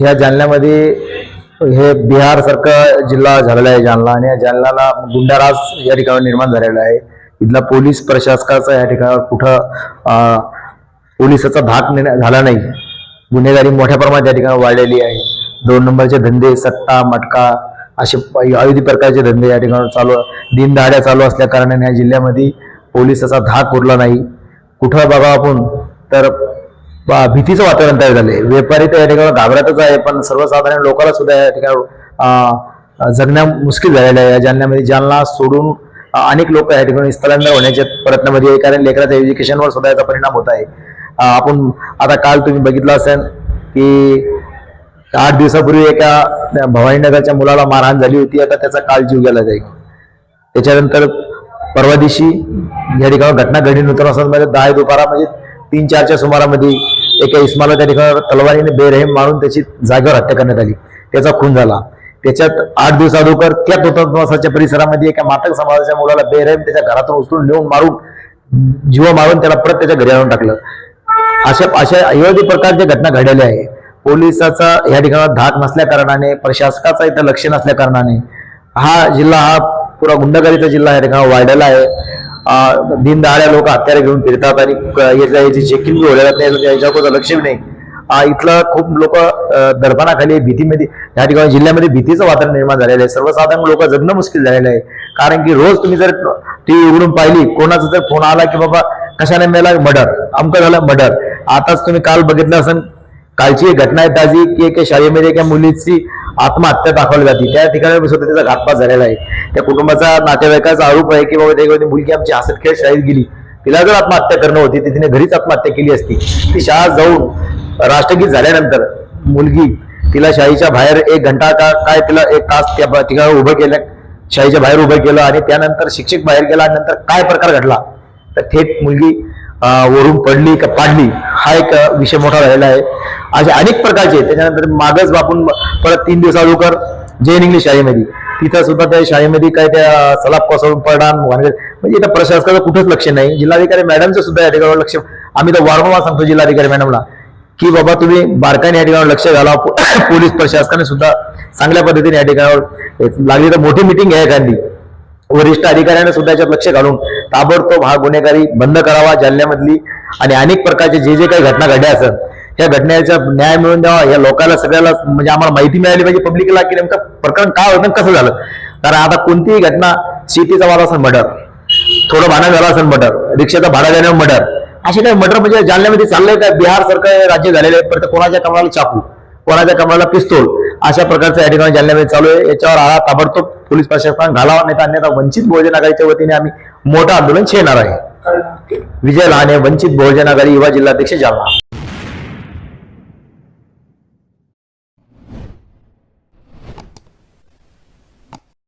या जालन्यामध्ये हे बिहार सारखा जिल्हा झालेला आहे जालना आणि या जालन्याला गुंडाराज या ठिकाणी निर्माण झालेला आहे. इथला पोलीस प्रशासकाचा या ठिकाणावर कुठं पोलिसाचा धाक झाला नाही. गुन्हेगारी मोठ्या प्रमाणात या ठिकाणी वाढलेली आहे. दोन नंबरचे धंदे सट्टा मटका असे प- अविधी प्रकारचे धंदे या ठिकाणी चालू दिनदहाड्या चालू असल्या कारणाने या जिल्ह्यामध्ये पोलिसाचा धाक उरला नाही. कुठं बघा आपण? तर भीतीचं वातावरण तयार झाले व्यापारी तर या ठिकाणी घाबरतच आहे पण सर्वसाधारण लोकांना सुद्धा या ठिकाणी जगण्या मुश्किल झालेलं आहे. या जालन्यामध्ये जालना सोडून अनेक लोक या ठिकाणी स्थलांतर होण्याच्या प्रयत्नामध्ये आहे कारण लेकराच्या एज्युकेशनवर सुद्धा याचा परिणाम होत आहे. आपण आता काल तुम्ही बघितलं असेल की आठ दिवसापूर्वी एका भवानीनगरच्या मुलाला मारहाण झाली होती. आता त्याचा काल जीव गेला जाईल त्याच्यानंतर परवा दिवशी या ठिकाणी घटना घडली असं म्हणजे दहा दुपारा म्हणजे तीन चारच्या सुमारामध्ये एका इस्माला त्या ठिकाणी तलवारीने बेरहेम मारून त्याची जागेवर हत्या करण्यात आली. त्याचा खून झाला. त्याच्यात आठ दिवस अगोदर त्या नूतनवासाच्या परिसरामध्ये एका मातक समाजाच्या मुलाला बेरहेम त्याच्या घरातून उचलून नेऊन मारून जीव मारून त्याला परत त्याच्या घरी आणून टाकलं. अशा अशा विविध प्रकारच्या घटना घडलेल्या आहे. पोलिसाचा या ठिकाणी धाक नसल्या कारणाने प्रशासकाचा इथं लक्ष नसल्या कारणाने हा जिल्हा हा पुरा गुंडगारीचा जिल्हा आहे गाव वाढलेला आहे. दिनदाळ्या दिनदहाड्या लोक हत्यारे घेऊन फिरतात आणि याच्या याची चेकिंग होल्या जात नाही याच्याकडे लक्ष नाही. इथलं खूप लोक दर्पणाखाली भीतीमध्ये या ठिकाणी जिल्ह्यामध्ये भीतीचं वातावरण निर्माण झालेलं आहे. सर्वसाधारण लोक जगणं मुश्किल झालेलं आहे. कारण की रोज तुम्ही जर टीव्ही उघडून पाहिली कोणाचा जर फोन आला की बाबा कशाने मेला मर्डर अमकं झालं मर्डर. आताच तुम्ही काल बघितलं असेल कालची एक घटना आहे ताजी की एका शाळेमध्ये एका मुलीची आत्महत्या दाखवली जाते. त्या ठिकाणी सुद्धा त्याचा घातपात झालेला आहे. त्या कुटुंबाचा नातेवाईकाचा आरोप आहे की बाबा त्या मुलगी आमची हसत खेळ शाळेत गेली. तिला जर आत्महत्या करणं होती ती तिने घरीच आत्महत्या केली असती. ती शाळा जाऊन राष्ट्रगीत झाल्यानंतर मुलगी तिला शाळेच्या बाहेर एक घंटा का काय तिला एक तास त्या ठिकाणी उभं केलं शाळेच्या बाहेर उभं केलं आणि त्यानंतर शिक्षक बाहेर गेला आणि नंतर काय प्रकार घडला? तर थेट मुलगी वरून पडली का पाडली हा एक विषय मोठा राहिला आहे. असे अनेक प्रकारचे त्याच्यानंतर मागच बापून परत तीन दिवस जैन इंग्लिश शाळेमध्ये. तिथं सुद्धा त्या शाळेमध्ये काय त्या सलाब कोसळून पडणार म्हणजे इथं प्रशासकाचं कुठंच लक्ष नाही. जिल्हाधिकारी मॅडमचं सुद्धा या ठिकाणी लक्ष आम्ही तर वारंवार सांगतो जिल्हाधिकारी मॅडमला की बाबा तुम्ही बारकाने या ठिकाणी लक्ष घाला. पोलीस प्रशासनाने सुद्धा चांगल्या पद्धतीने या ठिकाणावर लागली तर मोठी मिटिंग आहे एखादी. वरिष्ठ अधिकाऱ्याने सुद्धा याच्यात लक्ष घालून ताबडतोब हा गुन्हेगारी बंद करावा जालन्यामधली आणि अनेक प्रकारचे जे जे काही घटना घडल्या असत या घटनेचा न्याय मिळवून द्यावा या लोकांना सगळ्याला म्हणजे आम्हाला माहिती मिळाली पाहिजे पब्लिकला की नेमकं प्रकरण काय होतं कसं झालं. कारण आता कोणतीही घटना शेतीचा वाद असेल मर्डर थोडं भाडं झालं असेल मर्डर रिक्षाचा भाडा देण्यावर मर्डर असे काही मर्डर म्हणजे जालन्यामध्ये चाललंय काय बिहार सारखं राज्य झालेलं आहे परत कोणाच्या कमराला चाकू कोणाच्या कमराला पिस्तोल अशा प्रकारचं या ठिकाणी जालन्यामध्ये चालू आहे. याच्यावर आळा ताबडतोब पोलीस प्रशासन घालावा नाही तर अन्यथा वंचित बहुजन आघाडीच्या वतीने आम्ही मोठं आंदोलन छेडणार आहे. विजय लहाने वंचित बहुजन आघाडी युवा जिल्हाध्यक्ष जालना.